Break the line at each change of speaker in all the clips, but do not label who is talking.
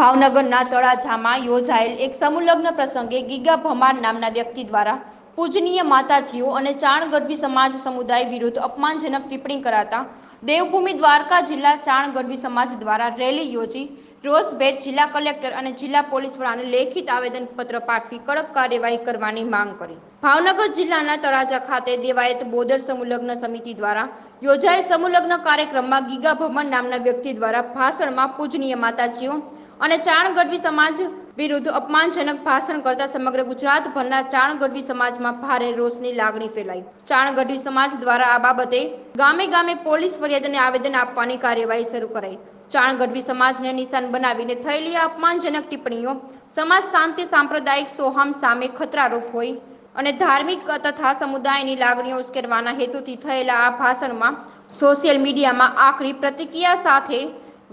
ભાવનગરના તળાજામાં યોજાયેલ એક સમૂહલગ્ન પ્રસંગે ગીગા ભમાર નામના વ્યક્તિ દ્વારા પૂજનીય માતાજીઓ અને ચાણ ગઢવી સમાજ સમુદાય વિરુદ્ધ અપમાનજનક ટિપ્પણી કરાતા દેવભૂમિ દ્વારકા જિલ્લા ચાણ ગઢવી સમાજ દ્વારા રેલી યોજી રોષભેટ જિલ્લા કલેક્ટર અને જિલ્લા પોલીસ વડાને લેખિત આવેદનપત્ર પાઠવી કડક કાર્યવાહી કરવાની માંગ કરી. ભાવનગર જિલ્લાના તળાજા ખાતે દેવાયત બોદર સમુલગ્ન સમિતિ દ્વારા યોજાયેલ સમુલગ્ન કાર્યક્રમમાં ગીગા ભમન નામના વ્યક્તિ દ્વારા ભાષણમાં પૂજનીય માતાજીઓ અને ચાણ ગઢવી સમાજ વિરુદ્ધ અપમાનજનક ભાષણ કરતા સમગ્ર ગુજરાતભરના ચાણ ગઢવી સમાજમાં ભારે રોષની લાગણી ફેલાઈ. ચાણ ગઢવી સમાજ દ્વારા આ બાબતે ગામે ગામે પોલીસ ફરિયાદને આવેદન આપવાની કાર્યવાહી શરૂ કરાઈ. ચાણ ગઢવી સમાજને નિશાન બનાવીને થયેલી અપમાનજનક ટિપ્પણીઓ સમાજ શાંતિ, સાંપ્રદાયિક સોહામ સામે ખતરારૂપ હોય અને ધાર્મિક તથા સમુદાયની લાગણીઓ ઉશ્કેરવાના હેતુથી થયેલા આ ભાષણમાં સોશિયલ મીડિયામાં આકરી પ્રતિક્રિયા સાથે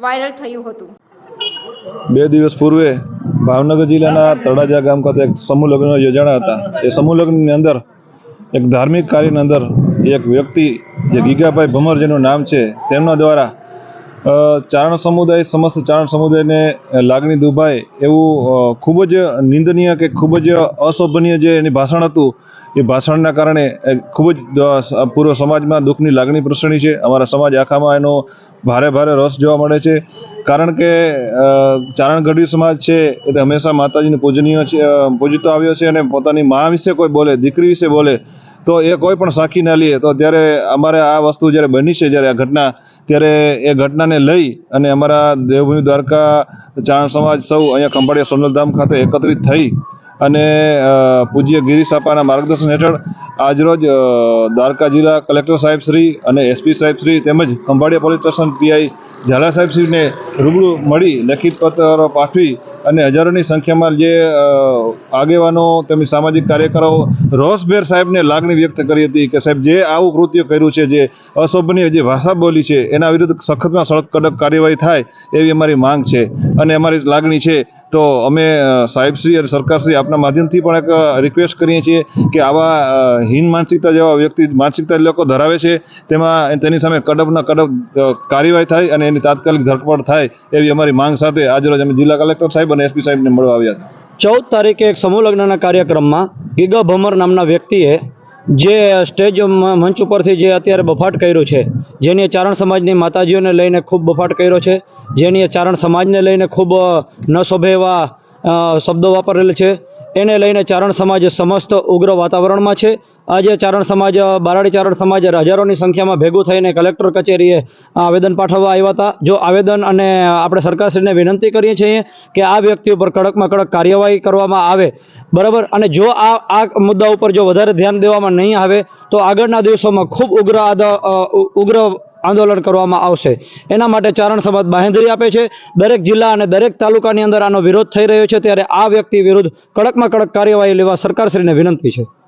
વાયરલ થયું હતું.
બે દિવસ પૂર્વે ભાવનગર જિલ્લાના તળાજા ગામ ખાતે એક સમૂહ લગ્ન યોજાણા હતા. એ સમૂહ લગ્નની અંદર એક ધાર્મિક કાર્યની અંદર એક વ્યક્તિ, જે ગીગાભાઈ ભમર જેનું નામ છે, તેમના દ્વારા ચારણ સમુદાય, સમસ્ત ચારણ સમુદાયને લાગણી દુભાય એવું ખૂબ જ નિંદનીય કે ખૂબ જ અશોભનીય જે એની ભાષણ હતું, એ ભાષણના કારણે ખૂબ જ પૂર્વ સમાજમાં દુઃખની લાગણી પ્રસરણી છે. અમારા સમાજ આખામાં એનો ભારે ભારે રસ જોવા મળે છે. કારણ કે ચારણ ગઢવી સમાજ છે, એ હંમેશા માતાજીને પૂજનીય છે પૂજતો આવ્યો છે અને પોતાની મા વિશે કોઈ બોલે, દીકરી વિશે બોલે, તો એ કોઈ પણ સાખી ના લે. તો ત્યારે અમારે આ વસ્તુ જ્યારે બની છે, જ્યારે આ ઘટના, ત્યારે એ ઘટનાને લઈ અને અમારા દેવભૂમિ દ્વારકા ચારણ સમાજ સૌ અહીંયા ખંભાળિયા સોનલધામ ખાતે એકત્રિત થઈ અને પૂજ્ય ગિરીશ આપાના માર્ગદર્શન હેઠળ આજરોજ દ્વારકા જિલ્લા કલેક્ટર સાહેબ શ્રી અને એસપી સાહેબ શ્રી તેમજ Khambhalia police station PI Jhala સાહેબ શ્રીને રૂબરૂ મળી લેખિત પત્ર પાઠવી અને હજારોની સંખ્યામાં જે આગેવાનો, તેમજ સામાજિક કાર્યકરો રોષભેર સાહેબને લાગણી વ્યક્ત કરી હતી કે સાહેબ જે આવું કૃત્ય કર્યું છે, જે અશોભનીય જે ભાષા બોલી છે, એના વિરુદ્ધ સખતમાં સડક કડક કાર્યવાહી થાય એવી અમારી માંગ છે અને અમારી લાગણી છે તો અમે સાહેબશ્રી અને સરકારશ્રી આપના માધ્યમથી પણ એક રિક્વેસ્ટ કરીએ છીએ કે આવા હીન માનસિકતા જેવા વ્યક્તિ, માનસિકતા લોકો ધરાવે છે, તેમાં તેની સામે કડકના કડક કાર્યવાહી થાય અને એની તાત્કાલિક ધરપકડ થાય એવી અમારી માંગ સાથે આજરોજ અમે જિલ્લા કલેક્ટર સાહેબ અને એસપી સાહેબને મળવા આવ્યા હતા.
ચૌદ તારીખે એક સમૂહ લગ્નના કાર્યક્રમમાં ગીગા ભમર નામના વ્યક્તિએ જે સ્ટેજ મંચ ઉપરથી જે અત્યારે બફાટ કર્યો છે, જેની ચારણ સમાજની માતાજીઓને લઈને ખૂબ બફાટ કર્યો છે જેની ચારણ સમાજને લઈને ખૂબ ન શોભે એવા શબ્દો વાપરેલ છે. એને લઈને ચારણ સમાજ સમસ્ત ઉગ્ર વાતાવરણમાં છે. આજે ચારણ સમાજ બારાડી ચારણ સમાજ હજારોની સંખ્યામાં ભેગું થઈને કલેક્ટર કચેરીએ આવેદન પાઠવવા આવ્યા હતા. જો આવેદન અને આપણે સરકારશ્રીને વિનંતી કરીએ છીએ કે આ વ્યક્તિ ઉપર કડકમાં કડક કાર્યવાહી કરવામાં આવે. બરાબર? અને જો આ આ મુદ્દા ઉપર જો વધારે ધ્યાન દેવામાં નહીં આવે, તો આગળના દિવસોમાં ખૂબ ઉગ્ર ઉગ્ર આંદોલન કરવામાં આવશે. એના માટે ચારણ સમાજ બાંહેધરી આપે છે. દરેક જિલ્લા અને દરેક તાલુકાની અંદર આનો વિરોધ થઈ રહ્યો છે. ત્યારે આ વ્યક્તિ વિરુદ્ધ કડકમાં કડક કાર્યવાહી લેવા સરકારશ્રીને વિનંતી છે.